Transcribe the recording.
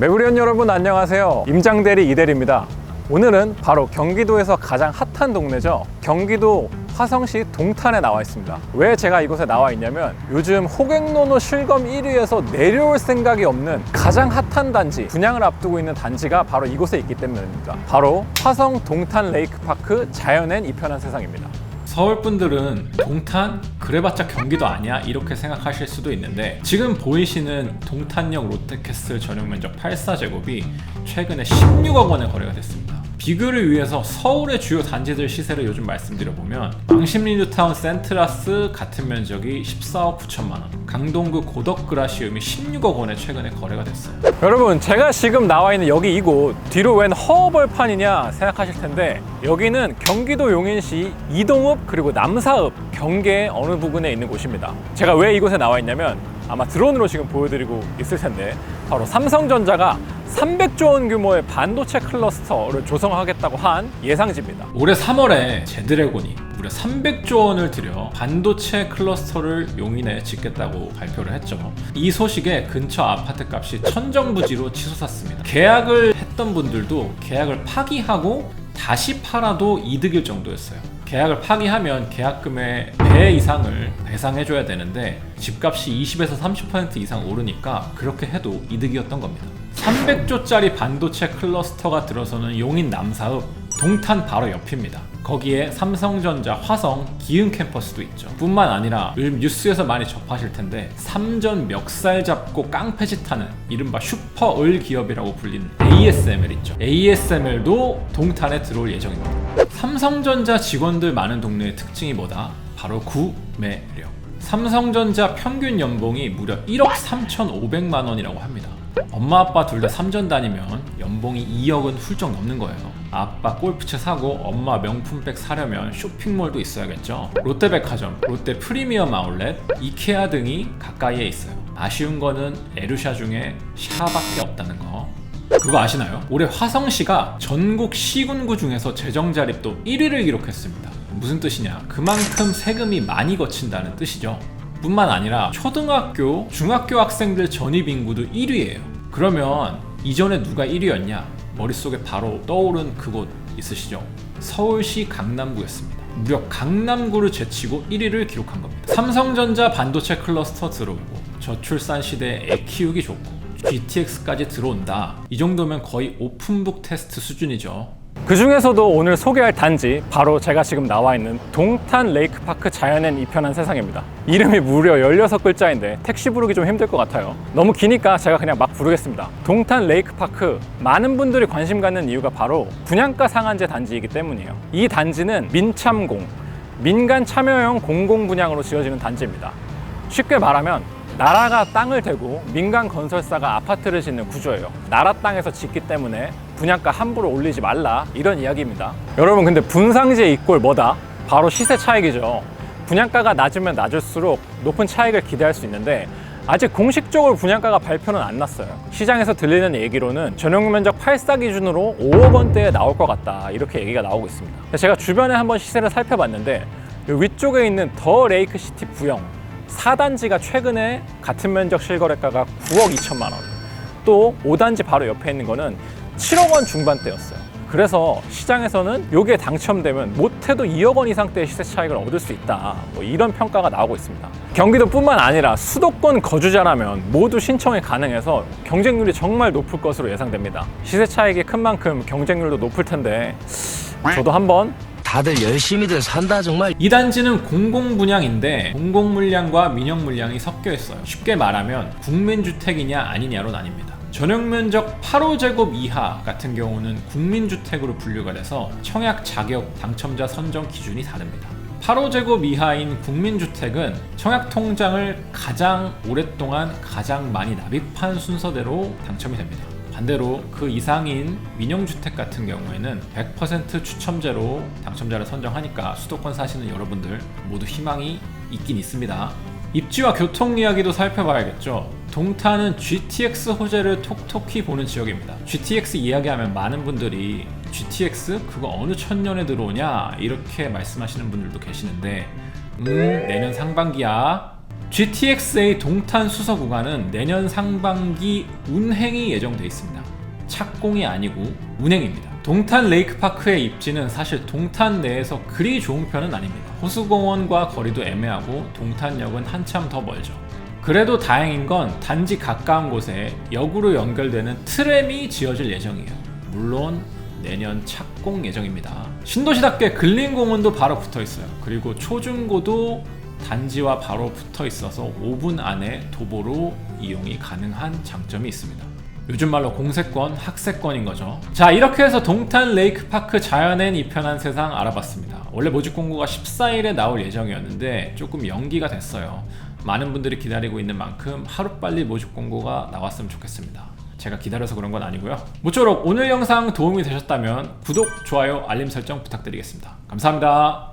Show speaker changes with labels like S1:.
S1: 매부리온 여러분 안녕하세요. 임장대리 이대리입니다. 오늘은 바로 경기도에서 가장 핫한 동네죠. 경기도 화성시 동탄에 나와 있습니다. 왜 제가 이곳에 나와 있냐면 요즘 호갱노노 실검 1위에서 내려올 생각이 없는 가장 핫한 단지, 분양을 앞두고 있는 단지가 바로 이곳에 있기 때문입니다. 바로 화성 동탄 레이크파크 자연엔 이편한 세상입니다. 서울 분들은 동탄 그래봤자 경기도 아니야 이렇게 생각하실 수도 있는데 지금 보이시는 동탄역 롯데캐슬 전용 면적 84제곱이 최근에 16억 원에 거래가 됐습니다. 비교를 위해서 서울의 주요 단지들 시세를 요즘 말씀드려보면 왕십리 뉴타운 센트라스 같은 면적이 14억 9천만 원 강동구 고덕그라시움이 16억 원에 최근에 거래가 됐어요. 여러분 제가 지금 나와 있는 여기 이곳 뒤로 웬 허벌판이냐 생각하실 텐데 여기는 경기도 용인시 이동읍 그리고 남사읍 경계 어느 부근에 있는 곳입니다. 제가 왜 이곳에 나와 있냐면 아마 드론으로 지금 보여드리고 있을 텐데 바로 삼성전자가 300조 원 규모의 반도체 클러스터를 조성하겠다고 한 예상지입니다. 올해 3월에 제드래곤이 무려 300조 원을 들여 반도체 클러스터를 용인에 짓겠다고 발표를 했죠. 이 소식에 근처 아파트 값이 천정부지로 치솟았습니다. 계약을 했던 분들도 계약을 파기하고 다시 팔아도 이득일 정도였어요. 계약을 파기하면 계약금의 배 이상을 배상해줘야 되는데 집값이 20에서 30% 이상 오르니까 그렇게 해도 이득이었던 겁니다. 300조짜리 반도체 클러스터가 들어서는 용인 남사읍 동탄 바로 옆입니다. 거기에 삼성전자 화성 기흥 캠퍼스도 있죠. 뿐만 아니라 요즘 뉴스에서 많이 접하실 텐데 삼전 멱살 잡고 깡패짓하는 이른바 슈퍼 을 기업이라고 불리는 ASML 있죠. ASML도 동탄에 들어올 예정입니다. 삼성전자 직원들 많은 동네의 특징이 뭐다? 바로 구매력. 삼성전자 평균 연봉이 무려 1억 3,500만 원이라고 합니다. 엄마 아빠 둘다 삼전 다니면 연봉이 2억은 훌쩍 넘는 거예요. 아빠 골프채 사고 엄마 명품백 사려면 쇼핑몰도 있어야겠죠. 롯데백화점, 롯데 프리미엄 아울렛, 이케아 등이 가까이에 있어요. 아쉬운 거는 에루샤 중에 샤밖에 없다는 거. 그거 아시나요? 올해 화성시가 전국 시군구 중에서 재정 자립도 1위를 기록했습니다. 무슨 뜻이냐? 그만큼 세금이 많이 거친다는 뜻이죠. 뿐만 아니라 초등학교, 중학교 학생들 전입 인구도 1위예요. 그러면 이전에 누가 1위였냐? 머릿속에 바로 떠오른 그곳 있으시죠? 서울시 강남구였습니다. 무려 강남구를 제치고 1위를 기록한 겁니다. 삼성전자 반도체 클러스터 들어오고 저출산 시대에 애 키우기 좋고 GTX까지 들어온다. 이 정도면 거의 오픈북 테스트 수준이죠. 그 중에서도 오늘 소개할 단지 바로 제가 지금 나와 있는 동탄 레이크파크 자연엔 이편한 세상입니다. 이름이 무려 16글자인데 택시 부르기 좀 힘들 것 같아요. 너무 기니까 제가 그냥 막 부르겠습니다. 동탄 레이크파크 많은 분들이 관심 갖는 이유가 바로 분양가 상한제 단지이기 때문이에요. 이 단지는 민참공, 민간 참여형 공공 분양으로 지어지는 단지입니다. 쉽게 말하면 나라가 땅을 대고 민간 건설사가 아파트를 짓는 구조예요. 나라 땅에서 짓기 때문에 분양가 함부로 올리지 말라 이런 이야기입니다. 여러분 근데 분상지의 이꼴 뭐다? 바로 시세 차익이죠. 분양가가 낮으면 낮을수록 높은 차익을 기대할 수 있는데 아직 공식적으로 분양가가 발표는 안 났어요. 시장에서 들리는 얘기로는 전용 면적 8사 기준으로 5억 원대에 나올 것 같다 이렇게 얘기가 나오고 있습니다. 제가 주변에 한번 시세를 살펴봤는데 이 위쪽에 있는 더 레이크 시티 부영 4단지가 최근에 같은 면적 실거래가가 9억 2천만 원. 또 5단지 바로 옆에 있는 거는 7억 원 중반대였어요. 그래서 시장에서는 요게 당첨되면 못해도 2억 원 이상대의 시세 차익을 얻을 수 있다. 뭐 이런 평가가 나오고 있습니다. 경기도뿐만 아니라 수도권 거주자라면 모두 신청이 가능해서 경쟁률이 정말 높을 것으로 예상됩니다. 시세 차익이 큰 만큼 경쟁률도 높을 텐데 저도 한번
S2: 다들 열심히들 산다 정말
S1: 이 단지는 공공 분양인데 공공 물량과 민영 물량이 섞여 있어요. 쉽게 말하면 국민주택이냐 아니냐로 나뉩니다. 전용 면적 8호제곱 이하 같은 경우는 국민주택으로 분류가 돼서 청약 자격 당첨자 선정 기준이 다릅니다. 8호제곱 이하인 국민주택은 청약 통장을 가장 오랫동안 가장 많이 납입한 순서대로 당첨이 됩니다. 반대로 그 이상인 민영주택 같은 경우에는 100% 추첨제로 당첨자를 선정하니까 수도권 사시는 여러분들 모두 희망이 있긴 있습니다. 입지와 교통 이야기도 살펴봐야겠죠. 동탄은 GTX 호재를 톡톡히 보는 지역입니다. GTX 이야기하면 많은 분들이 GTX 그거 어느 천년에 들어오냐 이렇게 말씀하시는 분들도 계시는데 음 내년 상반기야 GTX-A 동탄 수서 구간은 내년 상반기 운행이 예정돼 있습니다. 착공이 아니고 운행입니다. 동탄 레이크파크의 입지는 사실 동탄 내에서 그리 좋은 편은 아닙니다. 호수공원과 거리도 애매하고 동탄역은 한참 더 멀죠. 그래도 다행인 건 단지 가까운 곳에 역으로 연결되는 트램이 지어질 예정이에요. 물론 내년 착공 예정입니다. 신도시답게 근린공원도 바로 붙어 있어요. 그리고 초중고도 단지와 바로 붙어 있어서 5분 안에 도보로 이용이 가능한 장점이 있습니다. 요즘 말로 공세권, 학세권인 거죠. 자, 이렇게 해서 동탄 레이크파크 자연엔 이편한 세상 알아봤습니다. 원래 모집 공고가 14일에 나올 예정이었는데 조금 연기가 됐어요. 많은 분들이 기다리고 있는 만큼 하루빨리 모집 공고가 나왔으면 좋겠습니다. 제가 기다려서 그런 건 아니고요. 모쪼록 오늘 영상 도움이 되셨다면 구독, 좋아요, 알림 설정 부탁드리겠습니다. 감사합니다.